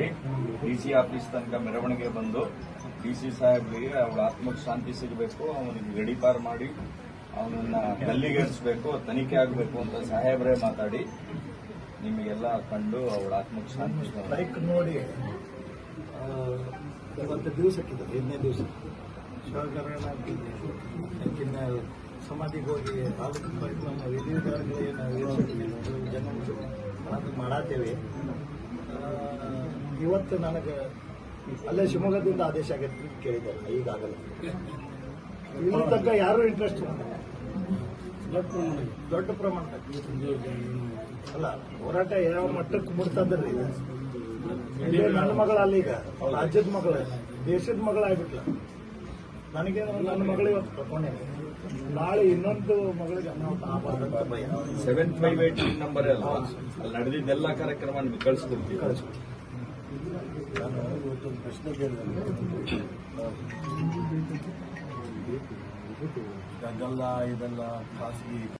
ಮಾಡಿ D C office ತನಕ ಮೆರವಣಿಗೆ ಬಂದು ಡಿ ಸಿ ಸಾಹೇಬ್ರಿಗೆ ಅವಳ ಆತ್ಮಕ್ಕೆ ಶಾಂತಿ ಸಿಗಬೇಕು, ಅವನಿಗೆ ಗಡಿಪಾರ ಮಾಡಿ, ಅವನನ್ನ ಗಲ್ಲಿಗೇರಿಸಬೇಕು, ತನಿಖೆ ಆಗಬೇಕು ಅಂತ ಸಾಹೇಬ್ರೇ ಮಾತಾಡಿ, ನಿಮಗೆಲ್ಲ ಕಂಡು ಅವಳ ಆತ್ಮಕ್ಕೆ ಶಾಂತಿ ಬೈಕ್ ನೋಡಿ ಇವತ್ತು ದಿವಸಕ್ಕಿದೆ ಎರಡನೇ ದಿವಸ ಶಿವಕರಣ ಸಮಾಧಿಗೆ ಹೋಗಿ ವಿಧಿವಿಧಾನಗಳೇನು ಜನ ಅದು ಮಾಡತ್ತೇವೆ. ಇವತ್ತು ನನಗೆ ಅಲ್ಲೇ ಶಿವಮೊಗ್ಗದಿಂದ ಆದೇಶ ಆಗೈತೆ ಕೇಳಿದ್ದಾರೆ. ಈಗಾಗಲೇ. ಇಲ್ಲಿ ತಕ್ಕ ಯಾರು ಇಂಟ್ರೆಸ್ಟ್ ದೊಡ್ಡ ಪ್ರಮಾಣದಾಗ ಅಲ್ಲ ಹೋರಾಟ ಯಾವ ಮಟ್ಟಕ್ಕೆ ಮುಡ್ತಂದ್ರಿ ಇಲ್ಲೇ ನನ್ನ ಮಗಳಲ್ಲ ಈಗ. ರಾಜ್ಯದ ಮಗಳ. ದೇಶದ ಮಗಳಾಗ್ಬಿಟ್ಲ ನನಗೆ ನನ್ನ ಮಗಳು ಇವತ್ತು ಕರ್ಕೊಂಡೆ ನಾಳೆ ಇನ್ನೊಂದು ಮಗಳಿಗೆ ಸೆವೆನ್ ಫೈವ್ ಏಟ್ ನಂಬರ್ ಅಲ್ಲ. ಅಲ್ಲಿ ನಡೆದಿದ್ದೆಲ್ಲ ಕಾರ್ಯಕ್ರಮ ನಿಮ್ಗೆ ಕಳಿಸ್ಕೊಡ್ತೀವಿ. ನಾನು ಇವತ್ತೊಂದು ಪ್ರಶ್ನೆ ಕೇಳಿದೆ ಗದ್ದಲ್ಲ ಇದೆಲ್ಲ ಖಾಸಗಿ